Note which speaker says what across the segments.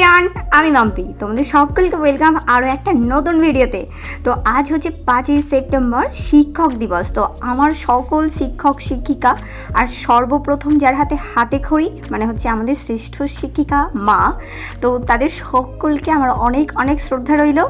Speaker 1: Everyone আমি মাম্পি। তোমাদের সকলকে ওয়েলকাম আরও একটা নতুন ভিডিওতে তো আজ হচ্ছে পাঁচই সেপ্টেম্বর শিক্ষক দিবস। তো আমার সকল শিক্ষক, শিক্ষিকা আর সর্বপ্রথম যার হাতে হাতে খড়ি মানে হচ্ছে আমাদের শ্রেষ্ঠ শিক্ষিকা মা, তো তাদের সকলকে আমার অনেক অনেক শ্রদ্ধা রইল।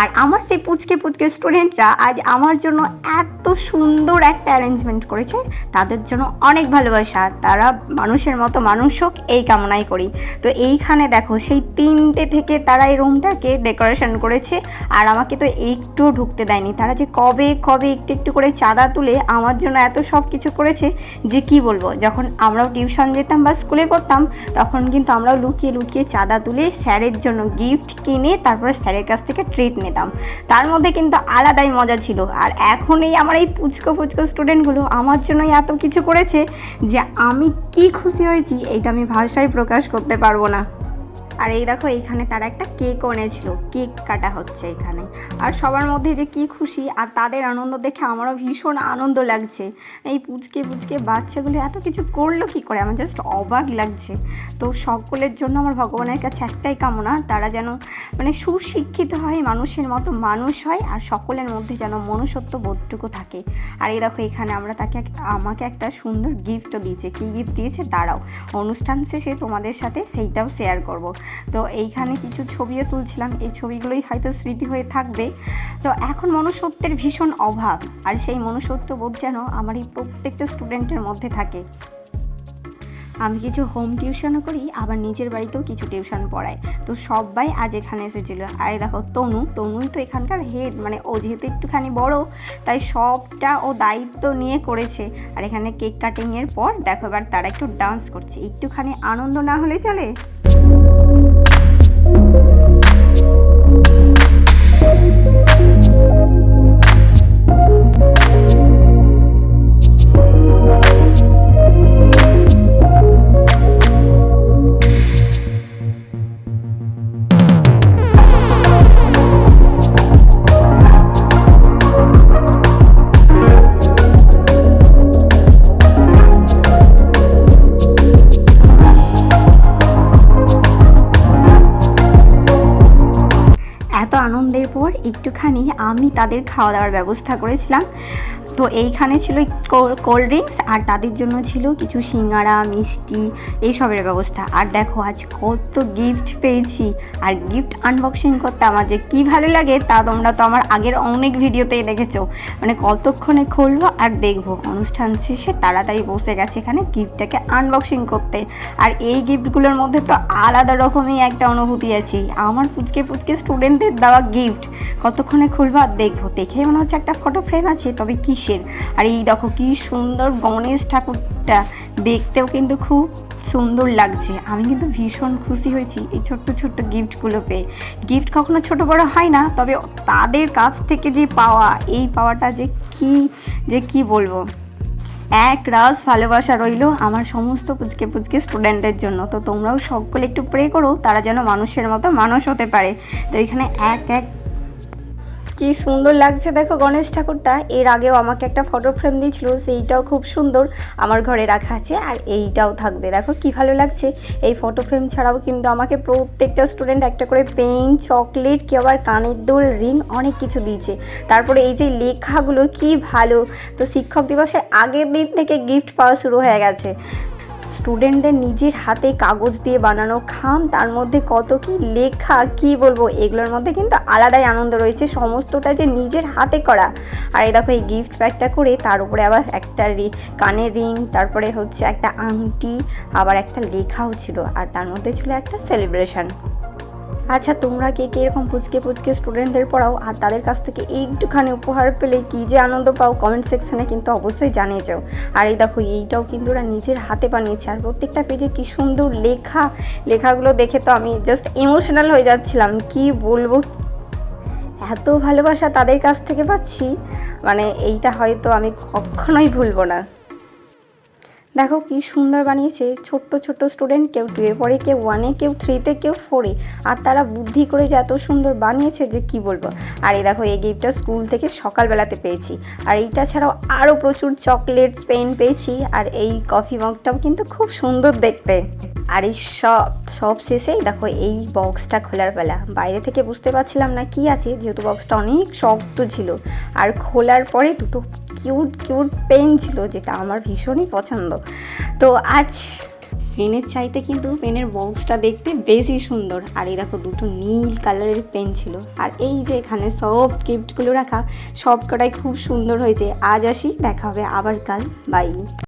Speaker 1: আর আমার যে পুচকে পুচকে স্টুডেন্টরা আজ আমার জন্য এত সুন্দর একটা অ্যারেঞ্জমেন্ট করেছে। তাদের জন্য অনেক ভালোবাসা। তারা মানুষের মতো মানুষ হোক, এই কামনাই করি। তো এইখানে দেখো, সেই তিনটে থেকে তারা এই রুমটাকে ডেকোরেশন করেছে। আর আমাকে তো একটুও ঢুকতে দেয়নি। তারা যে কবে কবে একটু একটু করে চাঁদা তুলে আমার জন্য এত সব কিছু করেছে যে কি বলব? যখন আমরাও টিউশন যেতাম বা স্কুলে পড়তাম, তখন কিন্তু আমরাও লুকিয়ে লুকিয়ে চাঁদা তুলে স্যারের জন্য গিফট কিনে তারপরে স্যারের কাছ থেকে ট্রিট নিতাম। তার মধ্যে কিন্তু আলাদাই মজা ছিল। আর এখন এই আমার এই পুচকো পুচকো স্টুডেন্টগুলো আমার জন্যই এত কিছু করেছে যে আমি কি খুশি হয়েছি, এইটা আমি ভাষায় প্রকাশ করতে পারব না। আর এই দেখো, এইখানে তারা একটা কেক এনেছিল। কেক কাটা হচ্ছে এখানে। আর সবার মধ্যে যে কি খুশি, আর তাদের আনন্দ দেখে আমারও ভীষণ আনন্দ লাগছে। এই পুচকে পুচকে বাচ্চাগুলো এত কিছু করল কি করে? আমার জাস্ট অবাক লাগছে। তো সকলের জন্য আমার ভগবানের কাছে একটাই কামনা, তারা যেন মানে সুশিক্ষিত হয়, মানুষের মতো মানুষ হয়, আর সকলের মধ্যে যেন মনুষ্যত্ব বোধটুকু থাকে। আর এই দেখো, এখানে আমরা তাকে আমাকে একটা সুন্দর গিফটও দিয়েছে। কী গিফট দিয়েছে? দাঁড়াও। অনুষ্ঠান শেষে তোমাদের সাথে সেইটাও শেয়ার করব। তো এইখানে কিছু ছবিও তুলছিলাম। এই ছবিগুলোই হয়তো স্মৃতি হয়ে থাকবে। তো এখন মনুষ্যত্বের ভীষণ অভাব, আর সেই মনুষ্যত্ব বোধ যেন আমার এই প্রত্যেকটা স্টুডেন্টের মধ্যে থাকে। আমি কিছু হোম টিউশনও করি, আবার নিজের বাড়িতেও কিছু টিউশন পড়াই। তো সবাই আজ এখানে এসেছিল। আর দেখো, তনু, তনুই তো এখানকার হেড মানে ও যেহেতু একটুখানি বড়, তাই সবটা ও দায়িত্ব নিয়ে করেছে। আর এখানে কেক কাটিংয়ের পর, দেখো এবার তারা একটু ডান্স করছে। একটুখানি আনন্দ না হলে চলে? Thank you. আনন্দের পর একটুখানি আমি তাদের খাওয়া দাওয়ার ব্যবস্থা করেছিলাম। তো এইখানে ছিল কোল্ড ড্রিঙ্কস আর তাদের জন্য ছিল কিছু সিঙ্গারা, মিষ্টি, এইসবের ব্যবস্থা। আর দেখো, আজ কত গিফট পেয়েছি। আর গিফট আনবক্সিং করতে আমার যে কী ভালো লাগে তা তোমরা তো আমার আগের অনেক ভিডিওতেই দেখেছ। মানে কতক্ষণে খুলবো আর দেখব। অনুষ্ঠান শেষে তাড়াতাড়ি বসে গেছে এখানে গিফটটাকে আনবক্সিং করতে। আর এই গিফটগুলোর মধ্যে তো আলাদা রকমই একটা অনুভূতি আছে। আমার পুচকে পুচকে স্টুডেন্টদের দেওয়া গিফট কতক্ষণে খুলবো আর দেখব। দেখে মনে হচ্ছে একটা ফটো ফ্রেম আছে, তবে কিসের আর এই দেখো কি সুন্দর গণেশ ঠাকুরটা। দেখতেও কিন্তু খুব সুন্দর লাগছে। আমি কিন্তু ভীষণ খুশি হয়েছি এই ছোট্ট ছোট্ট গিফটগুলো পেয়ে। গিফট কখনো ছোট বড় হয় না, তবে তাদের কাছ থেকে যে পাওয়া, এই পাওয়াটা যে কি যে কি বলব? এক রাস ভালোবাসা রইল আমার সমস্ত পুচকে পুচকে স্টুডেন্টের জন্য। তো তোমরাও সকলে একটু প্রে করো, তারা যেন মানুষের মতো মানুষ হতে পারে। তো এখানে এক এক কি সুন্দর লাগছে দেখো গণেশ ঠাকুরটা। এর আগেও আমাকে একটা ফটো ফ্রেম দিয়েছিল, সেইটাও খুব সুন্দর। আমার ঘরে রাখা আছে আর এইটাও থাকবে। দেখো কি ভালো লাগছে। এই ফটো ফ্রেম ছাড়াও কিন্তু আমাকে প্রত্যেকটা স্টুডেন্ট একটা করে পেন চকলেট কি আবার কানের দোল রিং অনেক কিছু দিয়েছে। তারপরে এই যে লেখাগুলো কি ভালো। তো শিক্ষক দিবসের আগের দিন থেকে গিফট পাওয়া শুরু হয়ে গেছে। স্টুডেন্টদের নিজের হাতে কাগজ দিয়ে বানানো খাম, তার মধ্যে কত কি লেখা, কি বলব, এগুলোর মধ্যে কিন্তু আলাদাই আনন্দ রয়েছে, সমস্তটা যে নিজের হাতে করা। আর এই দেখো এই গিফট ব্যাগটা করে তার উপরে আবার একটা কানের রিং, তারপরে হচ্ছে একটা আংটি, আবার একটা লেখাও ছিল, আর তার মধ্যে ছিল একটা সেলিব্রেশন আচ্ছা তোমরা কে কে এরকম পুচকে পুচকে স্টুডেন্টদের পড়াও? আর তাদের কাছ থেকে একটুখানি উপহার পেলে কী যে আনন্দ পাও কমেন্ট সেকশানে কিন্তু অবশ্যই জানিয়ে যাও। আর এই দেখো, এইটাও কিন্তু ওরা নিজের হাতে বানিয়েছে। আর প্রত্যেকটা পেজে কি সুন্দর লেখা, লেখাগুলো দেখে তো আমি জাস্ট ইমোশনাল হয়ে যাচ্ছিলাম। কি বলব? এত ভালোবাসা তাদের কাছ থেকে পাচ্ছি মানে এইটা হয়তো আমি কখনোই ভুলবো না। দেখো কি সুন্দর বানিয়েছে। ছোট্ট ছোট্ট স্টুডেন্ট কেউ টুয়ে পড়ে, কেউ ওয়ানে কেউ থ্রিতে কেউ ফোরে আর তারা বুদ্ধি করে যে এত সুন্দর বানিয়েছে যে কি বলব? আর এই দেখো, এই গিফটটা স্কুল থেকে সকালবেলাতে পেয়েছি। আর এইটা ছাড়াও আরও প্রচুর চকলেটস পেন পেয়েছি। আর এই কফি মগটাও কিন্তু খুব সুন্দর দেখতে। আর এই সব সব শেষে দেখো এই বক্সটা খোলার বেলা। বাইরে থেকে বুঝতে পারছিলাম না কি আছে, যেহেতু বক্সটা অনেক শক্ত ছিল। আর খোলার পরে দুটো কিউট কিউট পেন ছিল, যেটা আমার ভীষণই পছন্দ। তো আজ পেনের চাইতে কিন্তু পেনের বক্সটা দেখতে বেশি সুন্দর। আর এই দেখো দুটো নীল কালারের পেন ছিল। আর এই যে এখানে সব গিফটগুলো রাখা সব কটাই খুব সুন্দর হয়েছে। আজ আসি, দেখা হবে আবার কাল। বাই